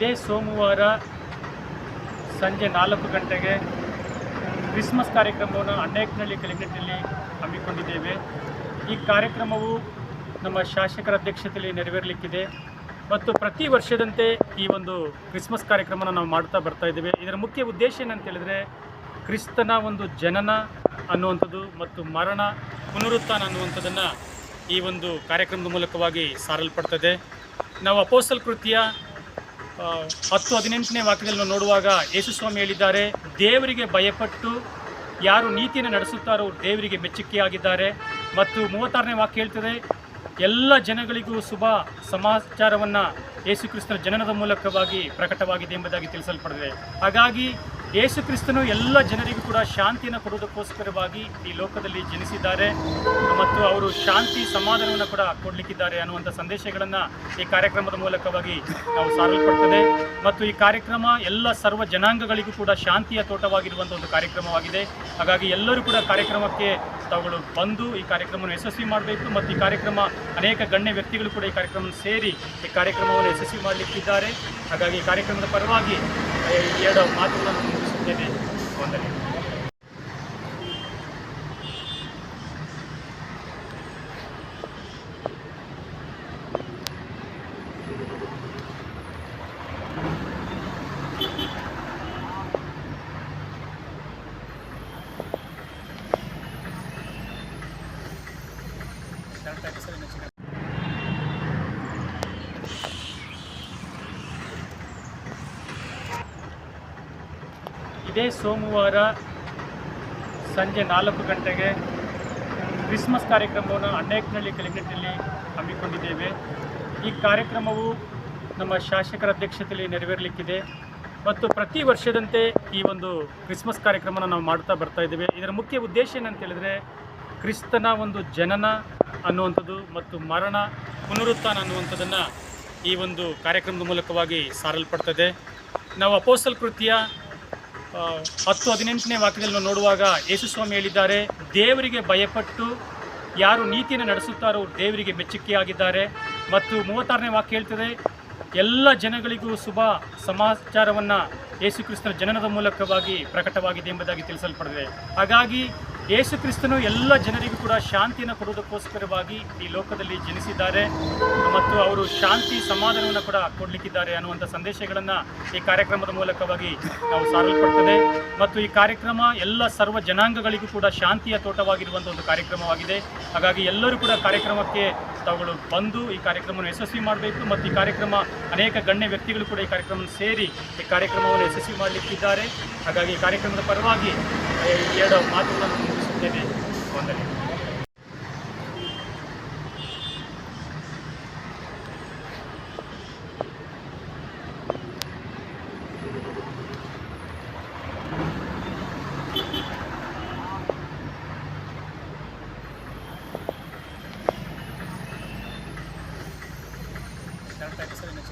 ಇದೇ ಸೋಮವಾರ ಸಂಜೆ ನಾಲ್ಕು ಗಂಟೆಗೆ ಕ್ರಿಸ್ಮಸ್ ಕಾರ್ಯಕ್ರಮವನ್ನು ಅಣ್ಣೇಕನಹಳ್ಳಿ ಕಲಿಕಟ್ಟೆಯಲ್ಲಿ ಹಮ್ಮಿಕೊಂಡಿದ್ದೇವೆ. ಈ ಕಾರ್ಯಕ್ರಮವು ನಮ್ಮ ಶಾಸಕರ ಅಧ್ಯಕ್ಷತೆಯಲ್ಲಿ ನೆರವೇರಲಿಕ್ಕಿದೆ. ಮತ್ತು ಪ್ರತಿ ವರ್ಷದಂತೆ ಈ ಒಂದು ಕ್ರಿಸ್ಮಸ್ ಕಾರ್ಯಕ್ರಮನ ನಾವು ಮಾಡ್ತಾ ಬರ್ತಾ ಇದ್ದೇವೆ. ಇದರ ಮುಖ್ಯ ಉದ್ದೇಶ ಏನಂತ ಹೇಳಿದ್ರೆ, ಕ್ರಿಸ್ತನ ಒಂದು ಜನನ ಅನ್ನುವಂಥದ್ದು ಮತ್ತು ಮರಣ ಪುನರುತ್ಥಾನ ಅನ್ನುವಂಥದ್ದನ್ನು ಈ ಒಂದು ಕಾರ್ಯಕ್ರಮದ ಮೂಲಕವಾಗಿ ಸಾರಲ್ಪಡ್ತದೆ. ನಾವು ಅಪೋಸಲ್ ಕೃತಿಯ ಹತ್ತು ಹದಿನೆಂಟನೇ ವಾಕ್ಯದಲ್ಲಿ ನಾವು ನೋಡುವಾಗ ಯೇಸುಸ್ವಾಮಿ ಹೇಳಿದ್ದಾರೆ, ದೇವರಿಗೆ ಭಯಪಟ್ಟು ಯಾರು ನೀತಿಯನ್ನು ನಡೆಸುತ್ತಾರೋ ದೇವರಿಗೆ ಮೆಚ್ಚುಗೆಯಾಗಿದ್ದಾರೆ. ಮತ್ತು ಮೂವತ್ತಾರನೇ ವಾಕ್ಯ ಹೇಳ್ತದೆ, ಎಲ್ಲ ಜನಗಳಿಗೂ ಶುಭ ಸಮಾಚಾರವನ್ನು ಯೇಸು ಕ್ರಿಸ್ತನ ಜನನದ ಮೂಲಕವಾಗಿ ಪ್ರಕಟವಾಗಿದೆ ಎಂಬುದಾಗಿ ತಿಳಿಸಲ್ಪಡಿದೆ ಹಾಗಾಗಿ ಯೇಸು ಕ್ರಿಸ್ತನು ಎಲ್ಲ ಜನರಿಗೂ ಕೂಡ ಶಾಂತಿಯನ್ನು ಕೊಡುವುದಕ್ಕೋಸ್ಕರವಾಗಿ ಈ ಲೋಕದಲ್ಲಿ ಜನಿಸಿದ್ದಾರೆ ಮತ್ತು ಅವರು ಶಾಂತಿ ಸಮಾಧಾನವನ್ನು ಕೂಡ ಕೊಡಲಿಕ್ಕಿದ್ದಾರೆ ಅನ್ನುವಂಥ ಸಂದೇಶಗಳನ್ನು ಈ ಕಾರ್ಯಕ್ರಮದ ಮೂಲಕವಾಗಿ ನಾವು ಸಾರಲ್ಪಡ್ತದೆ. ಮತ್ತು ಈ ಕಾರ್ಯಕ್ರಮ ಎಲ್ಲ ಸರ್ವ ಜನಾಂಗಗಳಿಗೂ ಕೂಡ ಶಾಂತಿಯ ತೋಟವಾಗಿರುವಂಥ ಒಂದು ಕಾರ್ಯಕ್ರಮವಾಗಿದೆ. ಹಾಗಾಗಿ ಎಲ್ಲರೂ ಕೂಡ ಕಾರ್ಯಕ್ರಮಕ್ಕೆ ತಾವುಗಳು ಬಂದು ಈ ಕಾರ್ಯಕ್ರಮವನ್ನು ಯಶಸ್ವಿ ಮಾಡಬೇಕು ಮತ್ತು ಈ ಕಾರ್ಯಕ್ರಮ ಅನೇಕ ಗಣ್ಯ ವ್ಯಕ್ತಿಗಳು ಕೂಡ ಈ ಕಾರ್ಯಕ್ರಮ ಸೇರಿ ಈ ಕಾರ್ಯಕ್ರಮವನ್ನು ಯಶಸ್ವಿ ಮಾಡಲಿಕ್ಕಿದ್ದಾರೆ. ಹಾಗಾಗಿ ಈ ಕಾರ್ಯಕ್ರಮದ ಪರವಾಗಿ ಎರಡು ಮಾತುಗಳನ್ನು ಮುಗಿಸುತ್ತೇನೆ. ವಂದನೆ. ಇದೇ ಸೋಮವಾರ ಸಂಜೆ ನಾಲ್ಕು ಗಂಟೆಗೆ ಕ್ರಿಸ್ಮಸ್ ಕಾರ್ಯಕ್ರಮವನ್ನು ಅನೇಕನಹಳ್ಳಿ ಕಲಿಕಟ್ಟೆಯಲ್ಲಿ ಹಮ್ಮಿಕೊಂಡಿದ್ದೇವೆ. ಈ ಕಾರ್ಯಕ್ರಮವು ನಮ್ಮ ಶಾಸಕರ ಅಧ್ಯಕ್ಷತೆಯಲ್ಲಿ ನೆರವೇರಲಿಕ್ಕಿದೆ. ಮತ್ತು ಪ್ರತಿ ವರ್ಷದಂತೆ ಈ ಒಂದು ಕ್ರಿಸ್ಮಸ್ ಕಾರ್ಯಕ್ರಮನ ನಾವು ಮಾಡ್ತಾ ಬರ್ತಾ ಇದ್ದೇವೆ. ಇದರ ಮುಖ್ಯ ಉದ್ದೇಶ ಏನಂತ ಹೇಳಿದರೆ, ಕ್ರಿಸ್ತನ ಒಂದು ಜನನ ಅನ್ನುವಂಥದ್ದು ಮತ್ತು ಮರಣ ಪುನರುತ್ಥಾನ ಅನ್ನುವಂಥದ್ದನ್ನು ಈ ಒಂದು ಕಾರ್ಯಕ್ರಮದ ಮೂಲಕವಾಗಿ ಸಾರಲ್ಪಡ್ತದೆ. ನಾವು ಅಪೋಸಲ್ ಕೃತಿಯ ಹತ್ತು ಹದಿನೆಂಟನೇ ವಾಕ್ಯದಲ್ಲಿ ನಾವು ನೋಡುವಾಗ ಯೇಸುಸ್ವಾಮಿ ಹೇಳಿದ್ದಾರೆ, ದೇವರಿಗೆ ಭಯಪಟ್ಟು ಯಾರು ನೀತಿಯನ್ನು ನಡೆಸುತ್ತಾರೋ ದೇವರಿಗೆ ಮೆಚ್ಚುಗೆಯಾಗಿದ್ದಾರೆ. ಮತ್ತು ಮೂವತ್ತಾರನೇ ವಾಕ್ಯ ಹೇಳ್ತದೆ, ಎಲ್ಲ ಜನಗಳಿಗೂ ಶುಭ ಸಮಾಚಾರವನ್ನು ಯೇಸು ಕ್ರಿಸ್ತನ ಜನನದ ಮೂಲಕವಾಗಿ ಪ್ರಕಟವಾಗಿದೆ ಎಂಬುದಾಗಿ ತಿಳಿಸಲ್ಪಡಿದೆ ಹಾಗಾಗಿ ಯೇಸು ಕ್ರಿಸ್ತನು ಎಲ್ಲ ಜನರಿಗೂ ಕೂಡ ಶಾಂತಿಯನ್ನು ಕೊಡುವುದಕ್ಕೋಸ್ಕರವಾಗಿ ಈ ಲೋಕದಲ್ಲಿ ಜನಿಸಿದ್ದಾರೆ. ಮತ್ತು ಅವರು ಶಾಂತಿ ಸಮಾಧಾನವನ್ನು ಕೂಡ ಕೊಡಲಿಕ್ಕಿದ್ದಾರೆ ಅನ್ನುವಂಥ ಸಂದೇಶಗಳನ್ನು ಈ ಕಾರ್ಯಕ್ರಮದ ಮೂಲಕವಾಗಿ ನಾವು ಸಾರಲ್ಪಡ್ತದೆ ಮತ್ತು ಈ ಕಾರ್ಯಕ್ರಮ ಎಲ್ಲ ಸರ್ವ ಜನಾಂಗಗಳಿಗೂ ಕೂಡ ಶಾಂತಿಯ ತೋಟವಾಗಿರುವಂಥ ಒಂದು ಕಾರ್ಯಕ್ರಮವಾಗಿದೆ. ಹಾಗಾಗಿ ಎಲ್ಲರೂ ಕೂಡ ಕಾರ್ಯಕ್ರಮಕ್ಕೆ ತಾವುಗಳು ಬಂದು ಈ ಕಾರ್ಯಕ್ರಮವನ್ನು ಯಶಸ್ವಿ ಮಾಡಬೇಕು. ಮತ್ತು ಈ ಕಾರ್ಯಕ್ರಮ ಅನೇಕ ಗಣ್ಯ ವ್ಯಕ್ತಿಗಳು ಕೂಡ ಈ ಕಾರ್ಯಕ್ರಮವನ್ನು ಸೇರಿ ಈ ಕಾರ್ಯಕ್ರಮವನ್ನು ಯಶಸ್ವಿ ಮಾಡಲಿಕ್ಕಿದ್ದಾರೆ. ಹಾಗಾಗಿ ಈ ಕಾರ್ಯಕ್ರಮದ ಪರವಾಗಿ అంతేనే వందనే Thank you so much.